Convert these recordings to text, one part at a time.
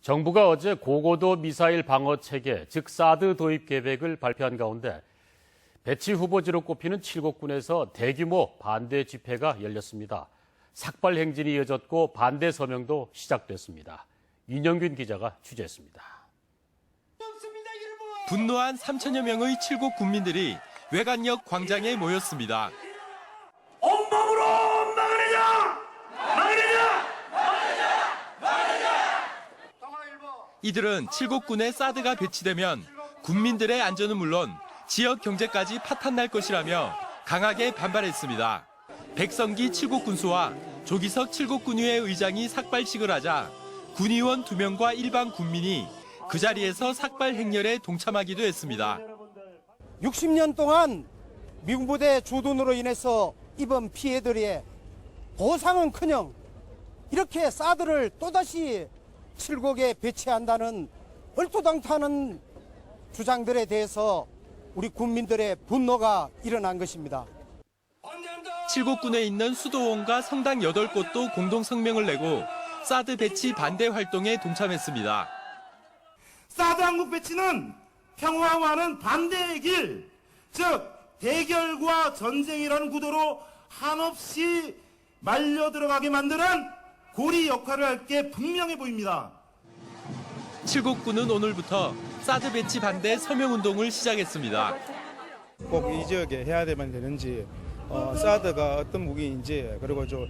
정부가 어제 고고도 미사일 방어 체계, 즉 사드 도입 계획을 발표한 가운데 배치 후보지로 꼽히는 칠곡군에서 대규모 반대 집회가 열렸습니다. 삭발 행진이 이어졌고 반대 서명도 시작됐습니다. 윤영균 기자가 취재했습니다. 분노한 3천여 명의 칠곡 국민들이 외관역 광장에 모였습니다. 온몸으로 막으려냐! 막으려냐! 이들은 칠곡군에 사드가 배치되면 국민들의 안전은 물론 지역 경제까지 파탄날 것이라며 강하게 반발했습니다. 백성기 칠곡 군수와 조기석 칠곡 군의회 의장이 삭발식을 하자 군의원 2명과 일반 국민이 그 자리에서 삭발 행렬에 동참하기도 했습니다. 60년 동안 미군 부대 주둔으로 인해서 입은 피해들의 보상은커녕 이렇게 사드를 또다시 칠곡에 배치한다는 얼토당토하는 주장들에 대해서 우리 국민들의 분노가 일어난 것입니다. 칠곡군에 있는 수도원과 성당 8곳도 공동 성명을 내고 사드 배치 반대 활동에 동참했습니다. 사드 항국 배치는 평화와는 반대의 길, 즉 대결과 전쟁이라는 구도로 한없이 말려 들어가게 만드는 고리 역할을 할 게 분명해 보입니다. 칠곡군은 오늘부터 사드 배치 반대 서명 운동을 시작했습니다. 꼭 이 지역에 해야 되면 되는지 어, 사드가 어떤 무기인지 그리고 좀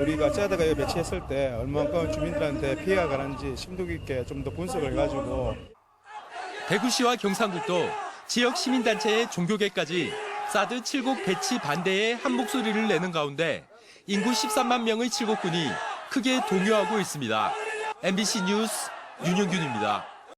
우리가 사드가 여기 배치했을 때 얼마만큼 주민들한테 피해가 가는지 심도 깊게 좀 더 분석을 해가지고 대구시와 경상북도 지역 시민단체의 종교계까지 사드 칠곡 배치 반대에 한 목소리를 내는 가운데 인구 13만 명의 칠곡군이 크게 동요하고 있습니다. MBC 뉴스 윤영균입니다.